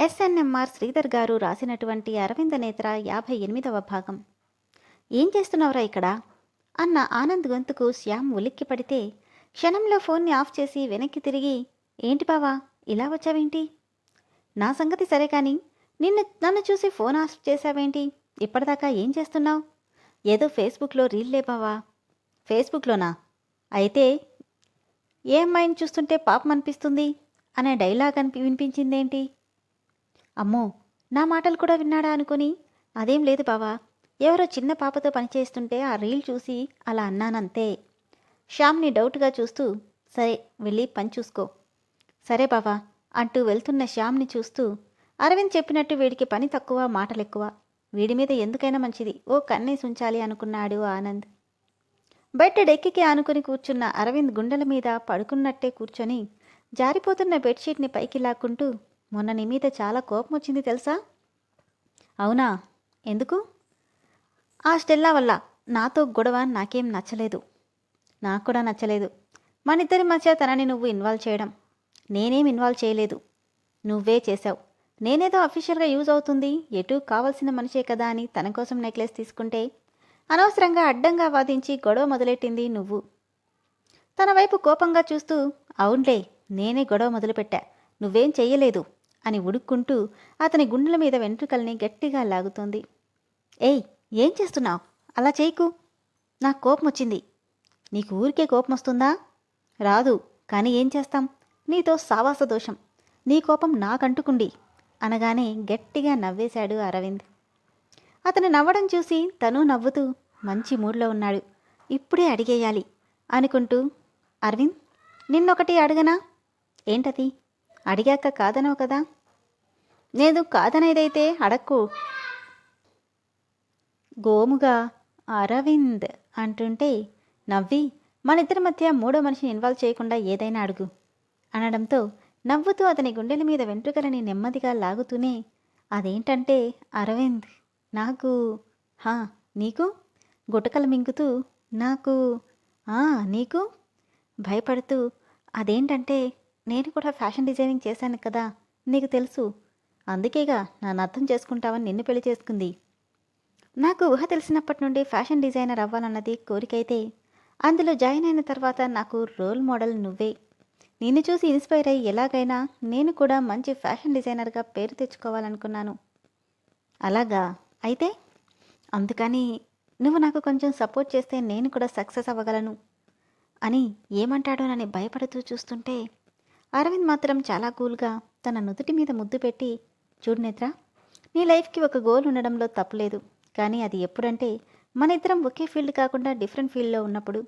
SNMR Sridhar గారు రాసినటువంటి అరవింద నేత్ర యాభై ఎనిమిదవ భాగం. ఏం చేస్తున్నావురా ఇక్కడ? అన్న ఆనంద్ గొంతుకు శ్యామ్ ఉలిక్కి పడితే క్షణంలో ఫోన్ని ఆఫ్ చేసి వెనక్కి తిరిగి ఏంటి బావా ఇలా వచ్చావేంటి? నా సంగతి సరే కానీ నిన్ను నన్ను చూసి ఫోన్ ఆఫ్ చేశావేంటి? ఇప్పటిదాకా ఏం చేస్తున్నావు? ఏదో ఫేస్బుక్లో రీల్ లేపావా ఫేస్బుక్లోనా? అయితే ఏ అమ్మాయిని చూస్తుంటే పాపం అనిపిస్తుంది? అనే డైలాగ్ అనిపి వినిపించిందేంటి? అమ్మో నా మాటలు కూడా విన్నాడా అనుకుని? అదేం లేదు బావా. ఎవరో చిన్న పాపతో పనిచేస్తుంటే ఆ రీల్ చూసి అలా అన్నానంతే. శ్యామ్ని డౌట్గా చూస్తూ సరే వెళ్ళి పని చూసుకో. సరే బావా అంటూ వెళ్తున్న శ్యామ్ని చూస్తూ అరవింద్ చెప్పినట్టు వీడికి పని తక్కువ మాటలు ఎక్కువ వీడి మీద ఎందుకైనా మంచిది. ఓ కన్నేసి ఉంచాలి అనుకున్నాడు ఆనంద్. బయట డెక్కికి ఆనుకుని కూర్చున్న అరవింద్ గుండెల మీద పడుకున్నట్టే కూర్చొని జారిపోతున్న బెడ్షీట్ని పైకి లాక్కుంటూ మొన్న నీ మీద చాలా కోపం వచ్చింది తెలుసా? అవునా? ఎందుకు? ఆ స్టెల్లా వల్ల నాతో గొడవ నాకేం నచ్చలేదు. నాకు కూడా నచ్చలేదు. మనిద్దరి మధ్య తనని నువ్వు ఇన్వాల్వ్ చేయడం నేనేం ఇన్వాల్వ్ చేయలేదు. నువ్వే చేశావు. నేనేదో అఫీషియల్గా యూజ్ అవుతుంది. ఎటు కావాల్సిన మనిషే కదా అని తన కోసం నెక్లెస్ తీసుకుంటే అనవసరంగా అడ్డంగా వాదించి గొడవ మొదలెట్టింది నువ్వు. తన వైపు కోపంగా చూస్తూ అవునులే నేనే గొడవ మొదలుపెట్టా. నువ్వేం చెయ్యలేదు. అని ఉడుక్కుంటూ అతని గుండెల మీద వెంట్రుకల్ని గట్టిగా లాగుతోంది. ఏయ్ ఏం చేస్తున్నావు? అలా చేయకు. నాకు కోపం వచ్చింది. నీకు ఊరికే కోపం వస్తుందా? రాదు కానీ ఏం చేస్తాం? నీతో సావాస దోషం. నీ కోపం నాకంటుకుండి అనగానే గట్టిగా నవ్వేశాడు అరవింద్. అతను నవ్వడం చూసి తను నవ్వుతూ మంచి మూడ్లో ఉన్నాడు. ఇప్పుడే అడిగేయాలి అనుకుంటూ అరవింద్ నిన్నొకటి అడగనా? ఏంటది? అడిగాక కాదనవు కదా? నేను కాదనేదైతే అడక్కు. గోముగా అరవింద్ అంటుంటే నవ్వి మనిద్దరి మధ్య మూడో మనిషిని ఇన్వాల్వ్ చేయకుండా ఏదైనా అడుగు అనడంతో నవ్వుతూ అతని గుండెల మీద వెంట్రుకలని నెమ్మదిగా లాగుతూనే అదేంటంటే అరవింద్ నాకు హా నీకు? గుటకలు మింగుతూ నాకు ఆ నీకు? భయపడుతూ అదేంటంటే నేను కూడా ఫ్యాషన్ డిజైనింగ్ చేశాను కదా నీకు తెలుసు. అందుకేగా నన్ను అర్థం చేసుకుంటావని నిన్ను పెళ్ళి చేసుకుంది. నాకు ఊహ తెలిసినప్పటి నుండి ఫ్యాషన్ డిజైనర్ అవ్వాలన్నది కోరికైతే అందులో జాయిన్ అయిన తర్వాత నాకు రోల్ మోడల్ నువ్వే. నిన్ను చూసి ఇన్స్పైర్ అయ్యి ఎలాగైనా నేను కూడా మంచి ఫ్యాషన్ డిజైనర్గా పేరు తెచ్చుకోవాలనుకున్నాను. అలాగా? అయితే? అందుకని నువ్వు నాకు కొంచెం సపోర్ట్ చేస్తే నేను కూడా సక్సెస్ అవ్వగలను. అని ఏమంటాడోనని భయపడుతూ చూస్తుంటే అరవింద్ మాత్రం చాలా కూల్గా తన నుదుటి మీద ముద్దు పెట్టి చూడు నేత్ర నీ లైఫ్కి ఒక గోల్ ఉండడంలో తప్పులేదు కానీ అది ఎప్పుడంటే మన ఇద్దరం ఒకే ఫీల్డ్ కాకుండా డిఫరెంట్ ఫీల్డ్లో ఉన్నప్పుడు.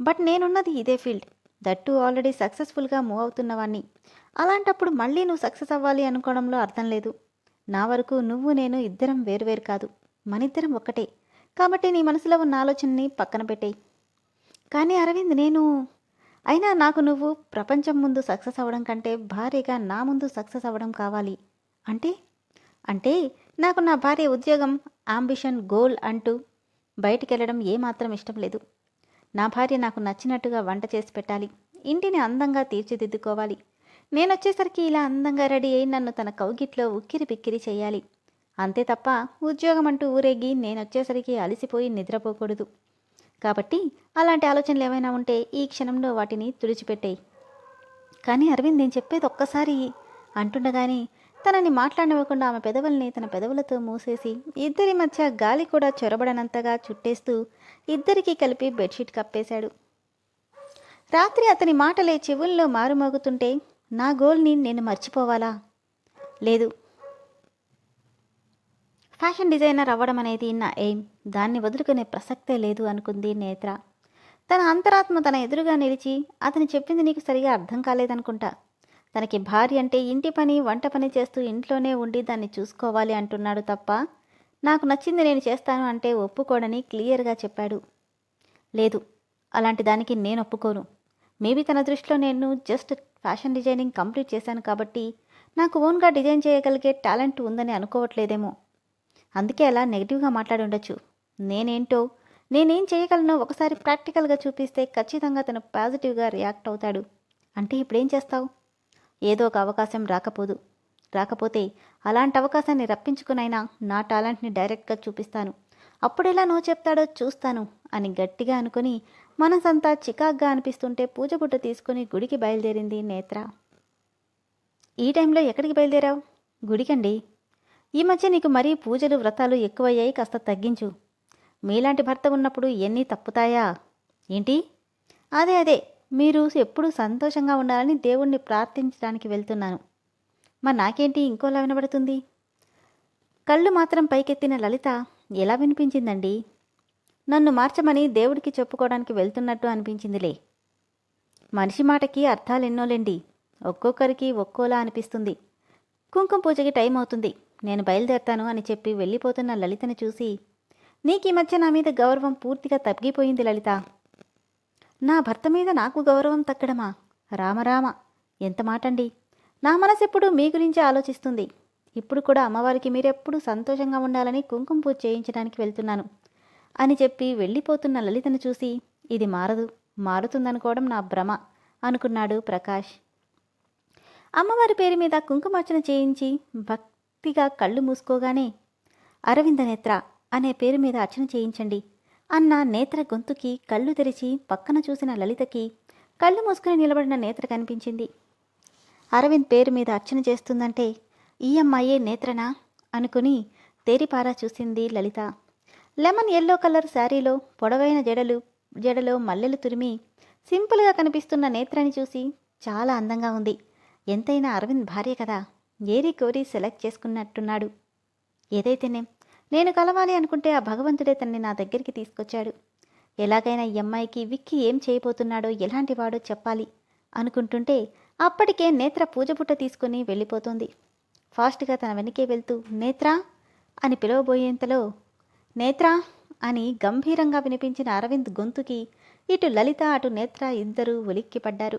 బట్ నేనున్నది ఇదే ఫీల్డ్. దట్టు ఆల్రెడీ సక్సెస్ఫుల్గా మూవ్ అవుతున్నవాణ్ణి. అలాంటప్పుడు మళ్ళీ నువ్వు సక్సెస్ అవ్వాలి అనుకోవడంలో అర్థం లేదు. నా వరకు నువ్వు నేను ఇద్దరం వేరువేరు కాదు. మనిద్దరం ఒక్కటే. కాబట్టి నీ మనసులో ఉన్న ఆలోచనని పక్కన పెట్టేయి. కానీ అరవింద్ నేను అయినా నాకు నువ్వు ప్రపంచం ముందు సక్సెస్ అవ్వడం కంటే భారీగా నా ముందు సక్సెస్ అవ్వడం కావాలి. అంటే? అంటే నాకు నా భార్య ఉద్యోగం ఆంబిషన్ గోల్ అంటూ బయటికి వెళ్ళడం ఏమాత్రం ఇష్టం లేదు. నా భార్య నాకు నచ్చినట్టుగా వంట చేసి పెట్టాలి. ఇంటిని అందంగా తీర్చిదిద్దుకోవాలి. నేనొచ్చేసరికి ఇలా అందంగా రెడీ అయి నన్ను తన కౌగిట్లో ఉక్కిరి పిక్కిరి చేయాలి. అంతే తప్ప ఉద్యోగం అంటూ ఊరేగి నేను వచ్చేసరికి అలసిపోయి నిద్రపోకూడదు. కాబట్టి అలాంటి ఆలోచనలు ఏమైనా ఉంటే ఈ క్షణంలో వాటిని తుడిచిపెట్టేయి. కానీ అరవింద్ నేను చెప్పేది ఒక్కసారి అంటుండగానే తనని మాట్లాడనివ్వకుండా ఆమె పెదవుల్ని తన పెదవులతో మూసేసి ఇద్దరి మధ్య గాలి కూడా చొరబడనంతగా చుట్టేస్తూ ఇద్దరికీ కలిపి బెడ్షీట్ కప్పేశాడు. రాత్రి అతని మాటలే చెవుల్లో మారుమోగుతుంటే నా గోల్ని నేను మర్చిపోవాలా? లేదు. ఫ్యాషన్ డిజైనర్ అవ్వడం అనేది నా ఎయిమ్. దాన్ని వదులుకునే ప్రసక్తే లేదు అనుకుంది నేత్ర. తన అంతరాత్మ తన ఎదురుగా నిలిచి అతను చెప్పింది నీకు సరిగా అర్థం కాలేదనుకుంటా. తనకి భార్య అంటే ఇంటి పని వంట పని చేస్తూ ఇంట్లోనే ఉండి దాన్ని చూసుకోవాలి అంటున్నాడు తప్ప నాకు నచ్చింది నేను చేస్తాను అంటే ఒప్పుకోడని క్లియర్గా చెప్పాడు. లేదు అలాంటి దానికి నేను ఒప్పుకోను. మేబీ తన దృష్టిలో నేను జస్ట్ ఫ్యాషన్ డిజైనింగ్ కంప్లీట్ చేశాను కాబట్టి నాకు ఓన్గా డిజైన్ చేయగలిగే టాలెంట్ ఉందని అనుకోవట్లేదేమో. అందుకే అలా నెగిటివ్గా మాట్లాడి ఉండొచ్చు. నేనేంటో నేనేం చేయగలను ఒకసారి ప్రాక్టికల్గా చూపిస్తే ఖచ్చితంగా తను పాజిటివ్గా రియాక్ట్ అవుతాడు. అంటే ఇప్పుడేం చేస్తావు? ఏదో ఒక అవకాశం రాకపోదు. రాకపోతే అలాంటి అవకాశాన్ని రప్పించుకునైనా నా టాలెంట్ని డైరెక్ట్గా చూపిస్తాను. అప్పుడెలా నో చెప్తాడో చూస్తాను అని గట్టిగా అనుకుని మనసంతా చికాగ్గా అనిపిస్తుంటే పూజ బుట్ట తీసుకుని గుడికి బయలుదేరింది నేత్ర. ఈ టైంలో ఎక్కడికి బయలుదేరావు? గుడికండి. ఈ మధ్య నీకు మరీ పూజలు వ్రతాలు ఎక్కువయ్యాయి కాస్త తగ్గించు. మీలాంటి భర్త ఉన్నప్పుడు ఎన్ని తప్పుతాయా? ఏంటి? అదే అదే. మీరు ఎప్పుడు సంతోషంగా ఉండాలని దేవుణ్ణి ప్రార్థించడానికి వెళ్తున్నాను. మరి నాకేంటి ఇంకోలా వినబడుతుంది? కళ్ళు మాత్రం పైకెత్తిన లలిత ఎలా వినిపించిందండి? నన్ను మార్చమని దేవుడికి చెప్పుకోవడానికి వెళ్తున్నట్టు అనిపించిందిలే. మనిషి మాటకి అర్థాలెన్నోలేండి. ఒక్కొక్కరికి ఒక్కోలా అనిపిస్తుంది. కుంకుమ పూజకి టైం అవుతుంది నేను బయలుదేరతాను అని చెప్పి వెళ్ళిపోతున్న లలితను చూసి నీకు ఈ మధ్య నా మీద గౌరవం పూర్తిగా తగ్గిపోయింది లలిత. నా భర్త మీద నాకు గౌరవం తగ్గడమా? రామరామ ఎంత మాటండి. నా మనసు ఎప్పుడు మీ గురించి ఆలోచిస్తుంది. ఇప్పుడు కూడా అమ్మవారికి మీరెప్పుడు సంతోషంగా ఉండాలని కుంకుమ పూజ చేయించడానికి వెళ్తున్నాను. అని చెప్పి వెళ్ళిపోతున్న లలితను చూసి ఇది మారదు మారుతుందనుకోవడం నా భ్రమ అనుకున్నాడు ప్రకాష్. అమ్మవారి పేరు మీద కుంకుమార్చన చేయించి భక్తిగా కళ్ళు మూసుకోగానే అరవింద నేత్ర అనే పేరు మీద అర్చన చేయించండి అన్న నేత్ర గొంతుకి కళ్ళు తెరిచి పక్కన చూసిన లలితకి కళ్ళు మూసుకుని నిలబడిన నేత్ర కనిపించింది. అరవింద్ పేరు మీద అర్చన చేస్తుందంటే ఈ అమ్మాయే నేత్రనా? అనుకుని తేరిపారా చూసింది లలిత. లెమన్ ఎల్లో కలర్ శారీలో పొడవైన జడలు జడలో మల్లెలు తురిమి సింపుల్గా కనిపిస్తున్న నేత్రని చూసి చాలా అందంగా ఉంది. ఎంతైనా అరవింద్ భార్య కదా. ఏరి కోరి సెలెక్ట్ చేసుకున్నట్టున్నాడు. ఏదైతేనేం నేను కలవాలి అనుకుంటే ఆ భగవంతుడే తనని నా దగ్గరికి తీసుకొచ్చాడు. ఎలాగైనా ఈ అమ్మాయికి విక్కి ఏం చేయబోతున్నాడో ఎలాంటి వాడో చెప్పాలి అనుకుంటుంటే అప్పటికే నేత్ర పూజపుట్ట తీసుకుని వెళ్ళిపోతుంది. ఫాస్ట్గా తన వెనకే వెళ్తూ నేత్రా! అని పిలవబోయేంతలో నేత్రా! అని గంభీరంగా వినిపించిన అరవింద్ గొంతుకి ఇటు లలిత అటు నేత్ర ఇద్దరూ ఉలిక్కిపడ్డారు.